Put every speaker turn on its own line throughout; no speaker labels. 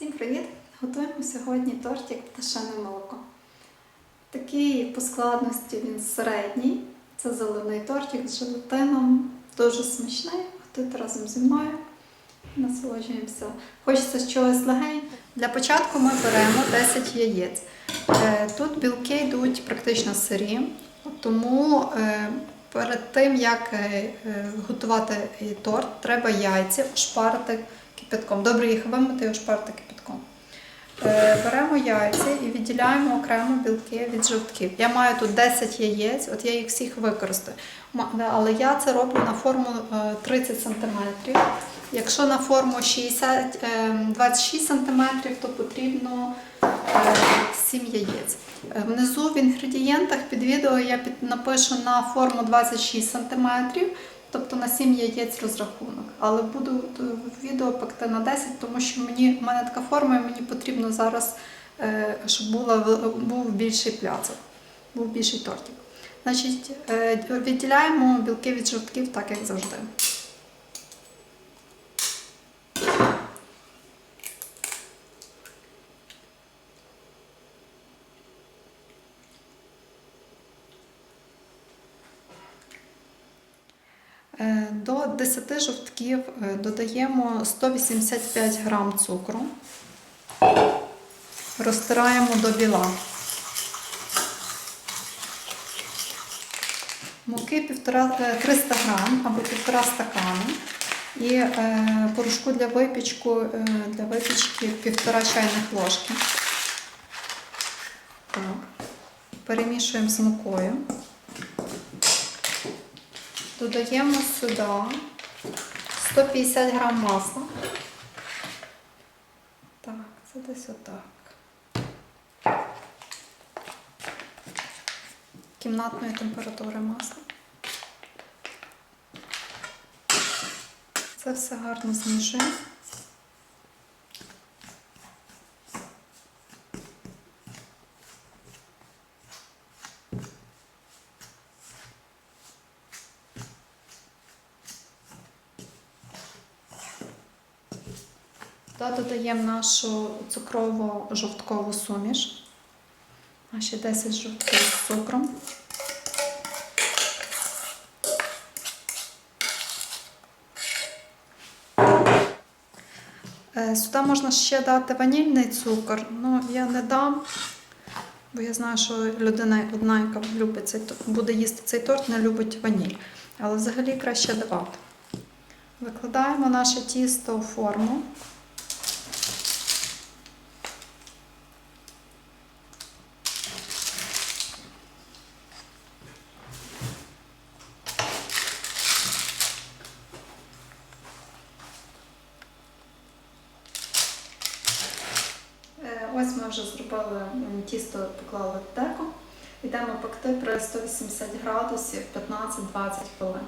Всім привіт! Готуємо сьогодні тортик пташине молоко. Такий по складності він середній. Це зелений тортик з желатином. Дуже смачний. Готуйте разом зі мною. Насолоджуємося. Хочеться чогось легенького. Для початку ми беремо 10 яєць. Е, Тут білки йдуть практично сирі, тому е, перед тим, як е, готувати торт, треба яйця ошпарити кипятком. Добре їх вимити і кипятком. Е, Беремо яйця і відділяємо окремо білки від жовтків. Я маю тут 10 яєць, от я їх всіх використаю. Але я це роблю на форму е, 30 см. Якщо на форму 60, е, 26 см, то потрібно е, 7 яєць. Е, Внизу в інгредієнтах під відео я напишу на форму 26 см, тобто на 7 яєць розрахунок. Але буду е, відео пекти на 10, тому що мені, в мене така форма, і мені потрібно зараз, е, щоб була, був більший пляцок, був більший тортик. Значить, е, відділяємо білки від жовтків, так як завжди. До 10 жовтків е, додаємо 185 грам цукру, розтираємо до біла. Муки 1,5 е, 300 грам або 1,5 стакана. І е, порошку для випічку, е, для випічки 1,5 чайних ложки. Так. Перемішуємо з мукою. Додаємо сюди 150 грам масла. Так, це десь отак. Кімнатної температури масла. Це все гарно змішуємо. Туди додаємо нашу цукрово-жовткову суміш. Наші 10 жовтків з цукром. Е, Сюди можна ще дати ванільний цукор. Ну, я не дам, бо я знаю, що людина одна, яка любить цей, буде їсти цей торт, не любить ваніль. Але взагалі краще давати. Викладаємо наше тісто у форму. Е, Ось ми вже зробили м, тісто, поклали в деко. Йдемо пекти при 180 градусів 15-20 хвилин.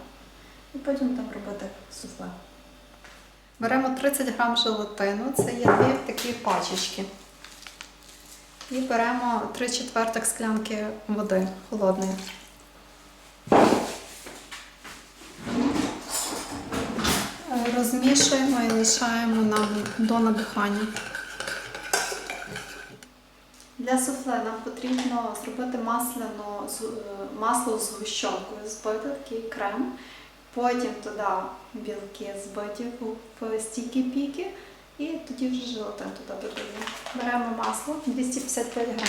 І потім там робити суфле. Беремо 30 грам желатину, це є дві такі пачечки. І беремо 3 четвертих склянки води холодної. Розмішуємо і лишаємо на, до набухання. Для суфле нам потрібно зробити масляну, е, масло з гущовкою збити такий крем. Потім туди білки збиті в- стійкі піки. І тоді вже желатин туди додаємо. Беремо масло 255 грам.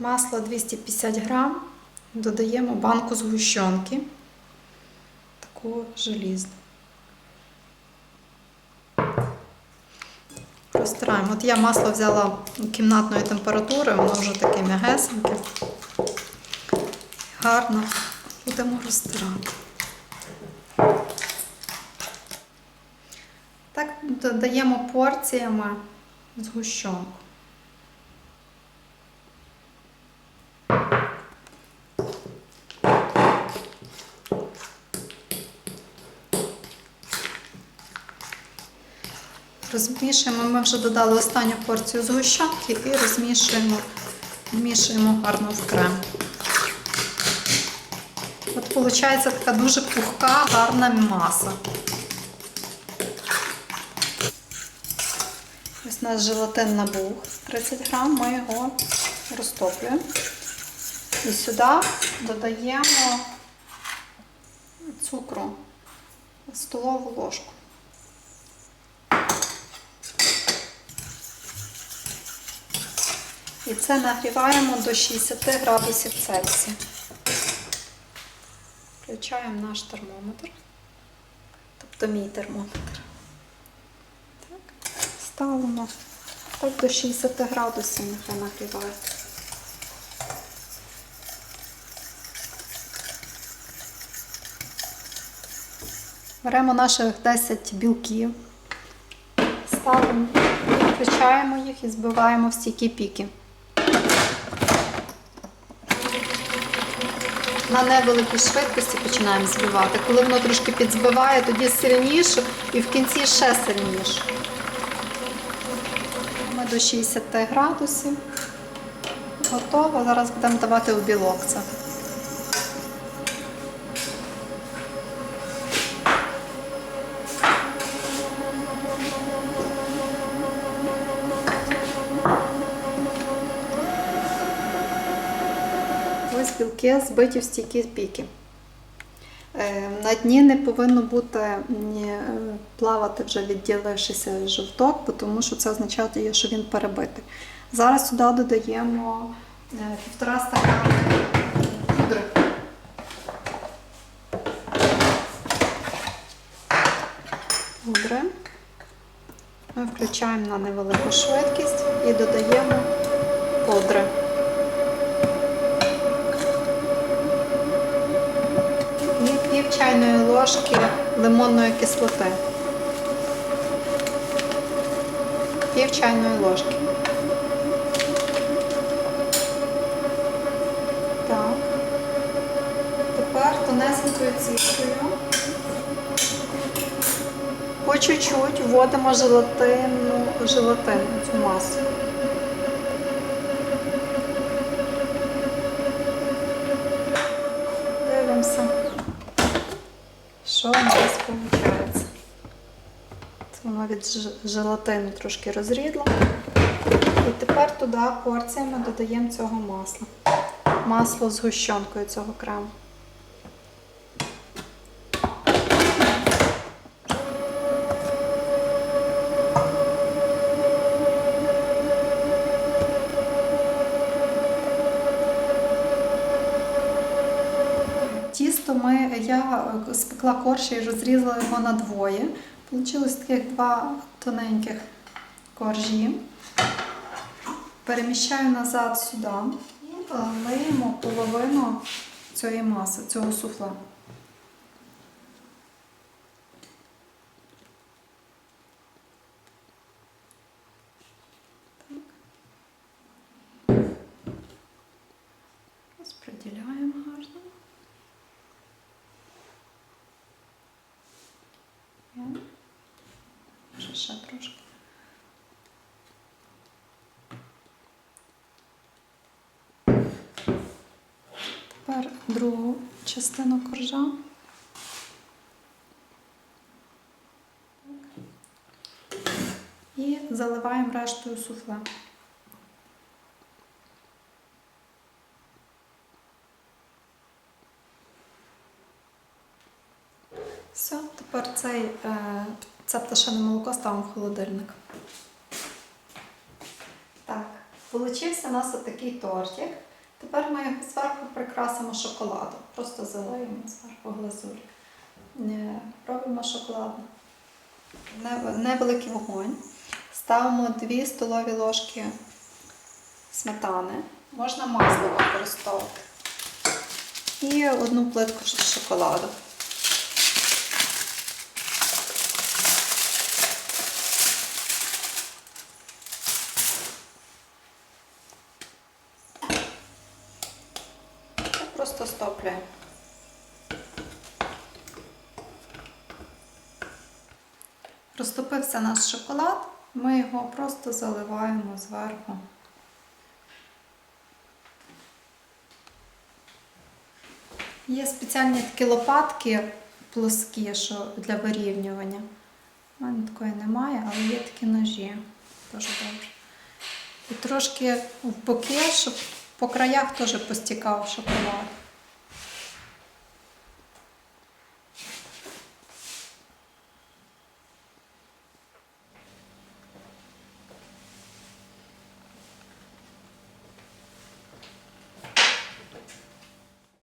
Масло 250 грам. Додаємо банку згущенки. Таку желізну. Розтираємо. От я масло взяла кімнатної температури, воно вже таке м'ягесеньке. Гарно будемо розтирати. Так додаємо порціями згущенку. Розмішуємо, ми вже додали останню порцію згущенки і розмішуємо, вмішуємо гарно в крем. От виходить така дуже пухка, гарна маса. Ось у нас желатин набух 30 грам, ми його розтоплюємо. І сюди додаємо цукру, столову ложку. І це нагріваємо до 60 градусів Цельсія. Включаємо наш термометр, тобто мій термометр. Так, ставимо так до 60 градусів, нехай нагріває. Беремо наших 10 білків, ставимо, включаємо їх і збиваємо в стійкі піки. На невеликій швидкості починаємо збивати. Коли воно трошки підзбиває, тоді сильніше і в кінці ще сильніше. Ми до 60 градусів. Готово. Зараз будемо давати у білок це. Ось збиті в стійкі піки. Е, На дні не повинно бути е, плавати вже відділившися жовток, тому що це означає, що він перебитий. Зараз сюди додаємо е, півтора стакана пудри. Пудри. Ми включаємо на невелику швидкість і додаємо пудри. І пів чайної ложки лимонної кислоти. Пів чайної ложки. Так. Тепер тонесенькою цівкою. По чуть-чуть вводимо желатину, желатин, цю масу. Дивимося, що у нас виходить. Це воно від желатину трошки розрідло. І тепер туди порціями додаємо цього масла. Масло з гущенкою цього крему. Тісто ми, я спекла корж і розрізала його на двоє. Получилось таких два тоненьких коржі. Переміщаю назад сюди і е, лиємо половину цієї маси, цього суфла. Так. Розподіляємо гарно. Є. Може ще трошки. Тепер другу частину коржа. І заливаємо рештою суфле. Все, тепер цей, е, це пташине молоко ставимо в холодильник. Так, получився у нас отакий тортик. Тепер ми його зверху прикрасимо шоколадом. Просто залиємо зверху глазурь. Не, Робимо шоколадно. Невеликий вогонь. Ставимо 2 столові ложки сметани. Можна масло використовувати. І одну плитку шоколаду. Просто. Розтопився наш шоколад. Ми його просто заливаємо зверху. Є спеціальні такі лопатки плоскі, що для вирівнювання. У мене такої немає, але є такі ножі. Дуже добре. І трошки в боки, щоб по краях теж постікав шоколад.